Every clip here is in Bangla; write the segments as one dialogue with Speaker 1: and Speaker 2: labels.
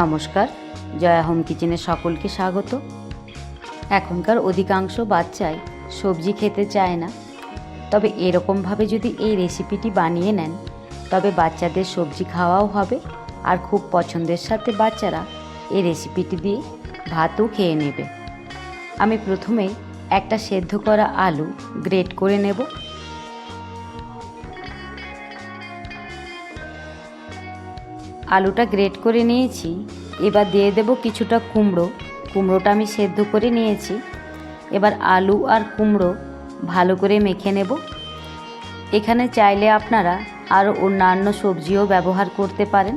Speaker 1: নমস্কার, জয়া হোম কিচেনে সকলকে স্বাগত। এখনকার অধিকাংশ বাচ্চাই সবজি খেতে চায় না। তবে এরকমভাবে যদি এই রেসিপিটি বানিয়ে নেন, তবে বাচ্চাদের সবজি খাওয়াও হবে আর খুব পছন্দের সাথে বাচ্চারা এই রেসিপিটি দিয়ে ভাতও খেয়ে নেবে। আমি প্রথমে একটা সেদ্ধ করা আলু গ্রেট করে নেব। আলুটা গ্রেট করে নিয়েছি। এবার দিয়ে দেব কিছুটা কুমড়ো। কুমড়োটা আমি সেদ্ধ করে নিয়েছি। এবার আলু আর কুমড়ো ভালো করে মেখে নেব। এখানে চাইলে আপনারা আরও অন্যান্য সবজিও ব্যবহার করতে পারেন।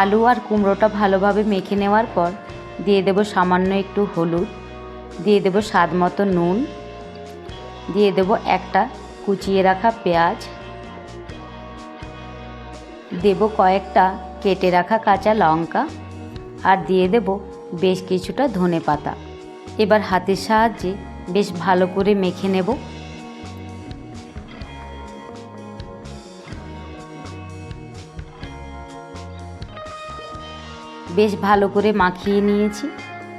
Speaker 1: আলু আর কুমড়োটা ভালোভাবে মেখে নেওয়ার পর দিয়ে দেব সামান্য একটু হলুদ। দিয়ে দেব স্বাদ মতো নুন। দিয়ে দেব একটা কুচিয়ে রাখা পেঁয়াজ। দেব কয়েকটা কেটে রাখা কাঁচা লঙ্কা আর দিয়ে দেব বেশ কিছুটা ধনে পাতা। এবার হাতের সাহায্যে বেশ ভালো করে মেখে নেব। বেশ ভালো করে মাখিয়ে নিয়েছি।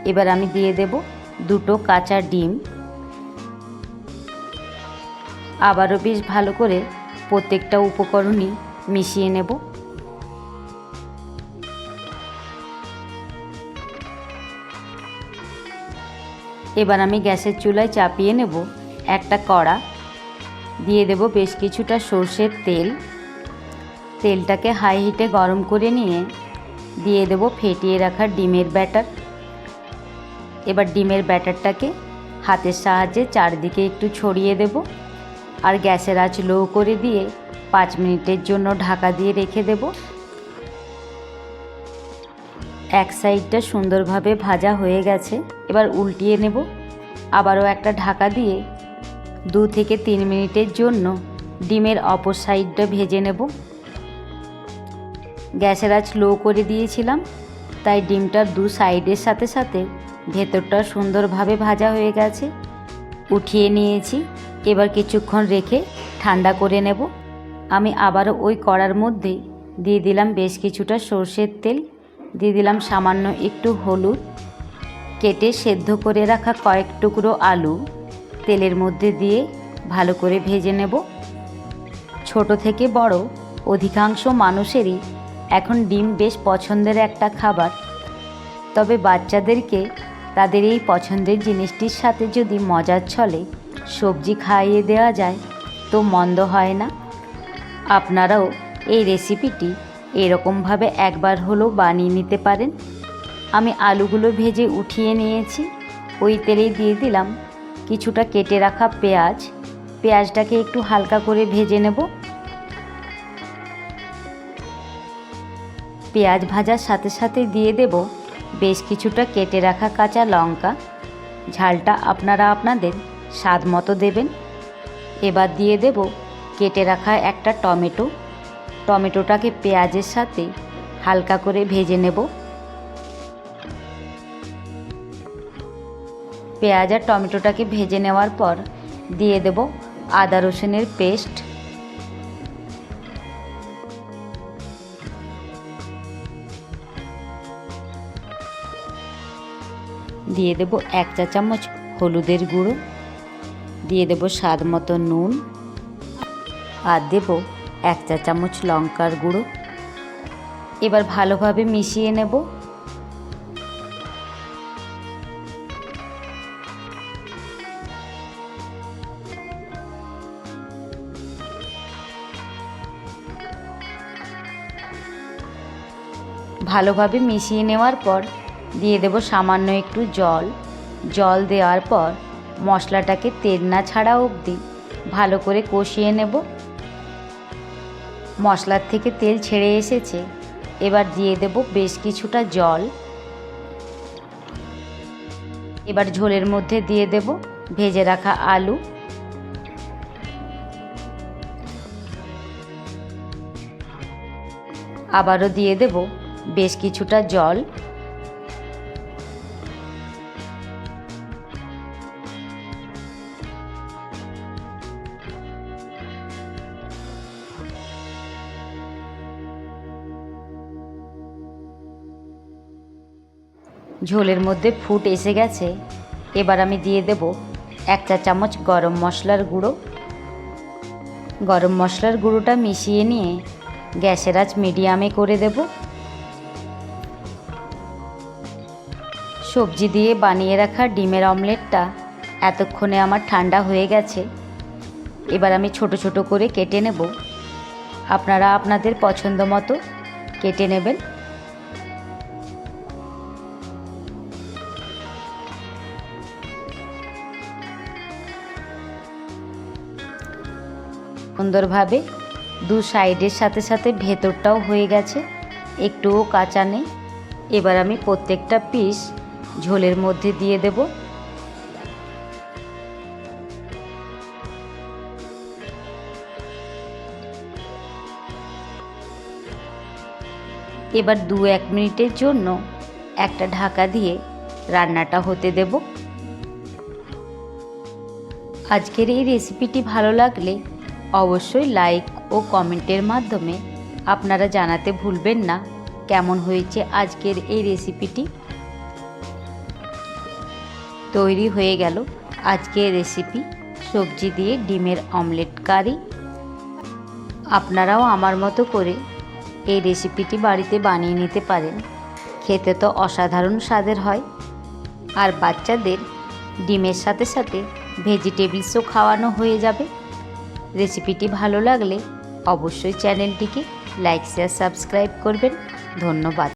Speaker 1: এবার আমি দিয়ে দেব দুটো কাঁচা ডিম। আবারও বেশ ভালো করে প্রত্যেকটা উপকরণই মিশিয়ে নেব। এবার আমি গ্যাসের চুলায় চাপিয়ে নেব একটা কড়া। দিয়ে দেব বেশ কিছুটা সর্ষের তেল। তেলটাকে হাই হিটে গরম করে নিয়ে দিয়ে দেব ফেটিয়ে রাখা ডিমের ব্যাটার। এবার ডিমের ব্যাটারটাকে হাতের সাহায্যে চারদিকে একটু ছড়িয়ে দেব। আর গ্যাসের আঁচ লো করে দিয়ে পাঁচ মিনিটের জন্য ঢাকা দিয়ে রেখে দেব। এক সাইডটা সুন্দরভাবে ভাজা হয়ে গেছে, এবার উল্টিয়ে নেব। আবারও একটা ঢাকা দিয়ে দু থেকে তিন মিনিটের জন্য ডিমের অপর সাইডটা ভেজে নেব। গ্যাসের আঁচ লো করে দিয়েছিলাম, তাই ডিমটার দু সাইডের সাথে সাথে ভেতরটা সুন্দরভাবে ভাজা হয়ে গেছে। উঠিয়ে নিয়েছি, এবার কিছুক্ষণ রেখে ঠান্ডা করে নেব। আমি আবারও ওই কড়ার মধ্যে দিয়ে দিলাম বেশ কিছুটা সর্ষের তেল। দিয়ে দিলাম সামান্য একটু হলুদ। কেটে সেদ্ধ করে রাখা কয়েক টুকরো আলু। তেলের মধ্যে দিয়ে ভালো করে ভেজে নেব। ছোট থেকে বড় অধিকাংশ মানুষেরই এখন ডিম বেশ পছন্দের একটা খাবার। তবে বাচ্চাদেরকে তাদের এই পছন্দের জিনিসটির সাথে যদি মজার ছলে সবজি খাইয়ে দেওয়া যায়, তো মন্দ হয় না। আপনারাও এই রেসিপিটি এরকমভাবে একবার হলেও বানিয়ে নিতে পারেন। আমি আলুগুলো ভেজে উঠিয়ে নিয়েছি। ওই তেলেই দিয়ে দিলাম কিছুটা কেটে রাখা পেঁয়াজ। পেঁয়াজটাকে একটু হালকা করে ভেজে নেব। পেঁয়াজ ভাজার সাথে সাথে দিয়ে দেব বেশ কিছুটা কেটে রাখা কাঁচা লঙ্কা। ঝালটা আপনারা আপনাদের স্বাদ মতো দেবেন। এবার দিয়ে দেব কেটে রাখা একটা টমেটো। টমেটোটাকে পেঁয়াজের সাথে হালকা করে ভেজে নেব। পেঁয়াজ আর টমেটোটাকে ভেজে নেওয়ার পর দিয়ে দেব আদা রসুনের পেস্ট। দিয়ে দেব এক চা চামচ হলুদের গুঁড়ো। দিয়ে দেব স্বাদ মতো নুন। আর দেব এক চা চামচ লঙ্কার গুঁড়ো। এবার ভালোভাবে মিশিয়ে নেব। ভালোভাবে মিশিয়ে নেওয়ার পর দিয়ে দেব সামান্য একটু জল। জল দেওয়ার পর মশলাটাকে তেল না ছাড়া অবধি ভালো করে কষিয়ে নেব। মশলার থেকে তেল ছেড়ে এসেছে। এবার দিয়ে দেব বেশ কিছুটা জল। এবার ঝোলের মধ্যে দিয়ে দেব ভেজে রাখা আলু। আবারও দিয়ে দেব বেশ কিছুটা জল। ঝোলের মধ্যে ফুট এসে গেছে। এবার আমি দিয়ে দেব এক চা চামচ গরম মশলার গুঁড়ো। গরম মশলার গুঁড়োটা মিশিয়ে নিয়ে গ্যাসের আঁচ মিডিয়ামে করে দেব। সবজি দিয়ে বানিয়ে রাখা ডিমের অমলেটটা এতক্ষণে আমার ঠান্ডা হয়ে গেছে। এবার আমি ছোট ছোট করে কেটে নেব। আপনারা আপনাদের পছন্দ মতো কেটে নেবেন। সুন্দরভাবে দু সাইডের সাথে সাথে ভেতরটাও হয়ে গেছে। একটুও কাঁচা নেই। এবার আমি প্রত্যেকটা পিস ঝোলের মধ্যে দিয়ে দেব। এবার দু এক মিনিটের জন্য একটা ঢাকা দিয়ে রান্নাটা হতে দেব। আজকের এই রেসিপিটি ভালো লাগলে অবশ্যই লাইক ও কমেন্টের মাধ্যমে আপনারা জানাতে ভুলবেন না কেমন হয়েছে আজকের এই রেসিপিটি তৈরি হয়ে গেল আজকের রেসিপি সবজি দিয়ে ডিমের অমলেট কারি আপনারাও আমার মতো করে এই রেসিপিটি বাড়িতে বানিয়ে নিতে পারেন। খেতে তো অসাধারণ স্বাদের হয়। আর বাচ্চাদের ডিমের সাথে সাথে ভেজিটেবলসও খাওয়ানো হয়ে যাবে। রেসিপিটি ভালো লাগলে অবশ্যই চ্যানেলটিকে লাইক শেয়ার সাবস্ক্রাইব করবেন। ধন্যবাদ।